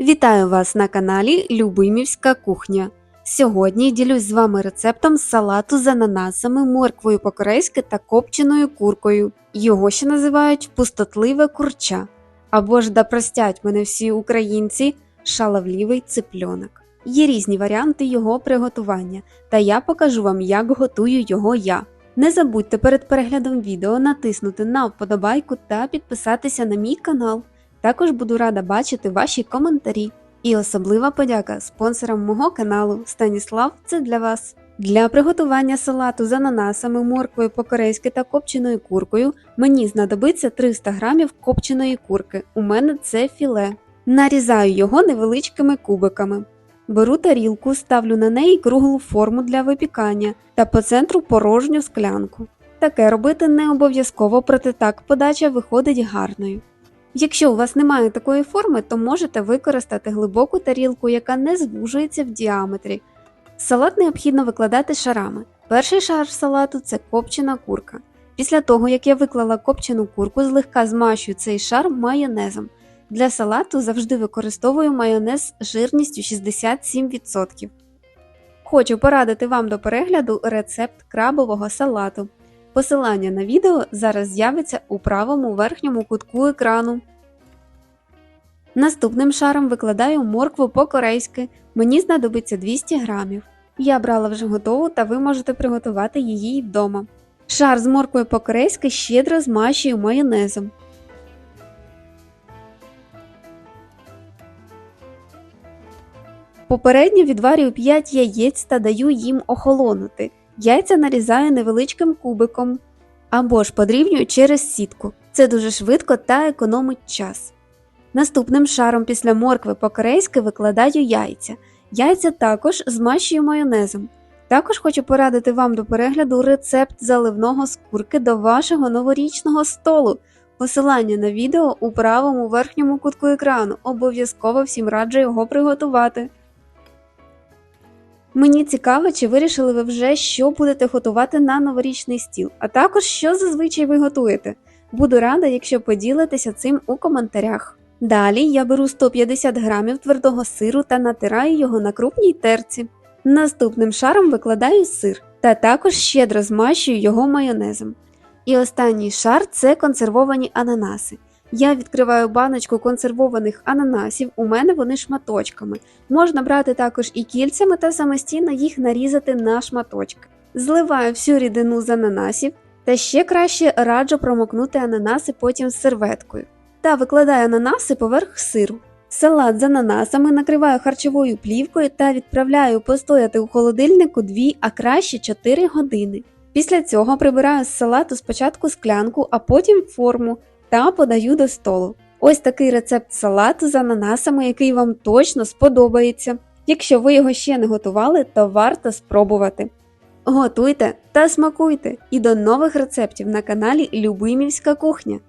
Вітаю вас на каналі Любимівська кухня. Сьогодні ділюсь з вами рецептом салату з ананасами, морквою по-корейськи та копченою куркою. Його ще називають пустотливе курча. Або ж да простять мене всі українці шаловлівий ципльонок. Є різні варіанти його приготування, та я покажу вам, як готую його я. Не забудьте перед переглядом відео натиснути на вподобайку та підписатися на мій канал. Також буду рада бачити ваші коментарі. І особлива подяка спонсорам мого каналу Станіслав. Це для вас. Для приготування салату з ананасами, морквою по-корейськи та копченою куркою мені знадобиться 300 г копченої курки. У мене це філе. Нарізаю його невеличкими кубиками. Беру тарілку, ставлю на неї круглу форму для випікання та по центру порожню склянку. Таке робити не обов'язково, проте так подача виходить гарною. Якщо у вас немає такої форми, то можете використати глибоку тарілку, яка не звужується в діаметрі. Салат необхідно викладати шарами. Перший шар салату це копчена курка. Після того, як я виклала копчену курку, злегка змащую цей шар майонезом. Для салату завжди використовую майонез жирністю 67%. Хочу порадити вам до перегляду рецепт крабового салату. Посилання на відео зараз з'явиться у правому верхньому кутку екрану. Наступним шаром викладаю моркву по-корейськи. Мені знадобиться 200 грамів. Я брала вже готову та ви можете приготувати її вдома. Шар з морквою по-корейськи щедро змащую майонезом. Попередньо відварюю 5 яєць та даю їм охолонути. Яйця нарізаю невеличким кубиком або ж подрібнюю через сітку. Це дуже швидко та економить час. Наступним шаром після моркви по-корейськи викладаю яйця. Яйця також змащую майонезом. Також хочу порадити вам до перегляду рецепт заливного з курки до вашого новорічного столу. Посилання на відео у правому верхньому кутку екрану. Обов'язково всім раджу його приготувати. Мені цікаво, чи вирішили ви вже, що будете готувати на новорічний стіл, а також що зазвичай ви готуєте. Буду рада, якщо поділитеся цим у коментарях. Далі я беру 150 грамів твердого сиру та натираю його на крупній терці. Наступним шаром викладаю сир та також щедро змащую його майонезом. І останній шар це консервовані ананаси. Я відкриваю баночку консервованих ананасів, у мене вони шматочками. Можна брати також і кільцями та самостійно їх нарізати на шматочки. Зливаю всю рідину з ананасів та ще краще раджу промокнути ананаси потім з серветкою. Та викладаю ананаси поверх сиру. Салат з ананасами накриваю харчовою плівкою та відправляю постояти у холодильнику 2, а краще 4 години. Після цього прибираю з салату спочатку склянку, а потім форму та подаю до столу. Ось такий рецепт салату з ананасами, який вам точно сподобається. Якщо ви його ще не готували, то варто спробувати. Готуйте та смакуйте! І до нових рецептів на каналі Любимівська кухня.